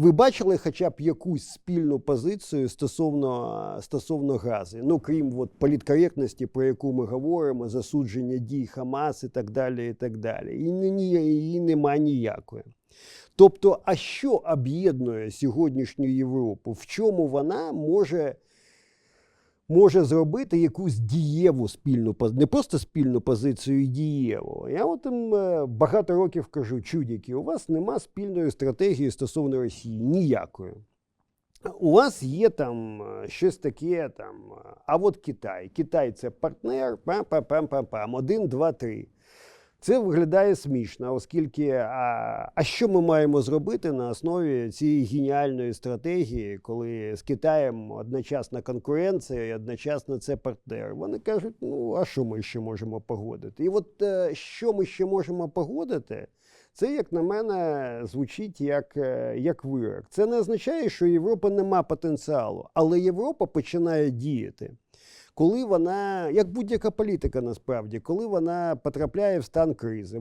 Ви бачили хоча б якусь спільну позицію стосовно, стосовно Гази? Ну, крім от, політкоректності, про яку ми говоримо, засудження дій Хамас і так далі. І так далі. І її нема ніякої. Тобто, а що об'єднує сьогоднішню Європу? В чому вона може, може зробити якусь дієву спільну не просто спільну позицію, дієву. Я от їм е, багато років кажу, чудіки, у вас нема спільної стратегії стосовно Росії, ніякої. У вас є там е, щось таке, там, е, а от Китай. Китай це партнер, пам-пам-пам-пам-пам, один, два, три. Це виглядає смішно, оскільки а, а що ми маємо зробити на основі цієї геніальної стратегії, коли з Китаєм одночасна конкуренція і одночасно це партнер? Вони кажуть, ну а що ми ще можемо погодити? І от е, що ми ще можемо погодити, це, як на мене, звучить як, е, як вирок. Це не означає, що Європа нема потенціалу, але Європа починає діяти коли вона, як будь-яка політика насправді, коли вона потрапляє в стан кризи.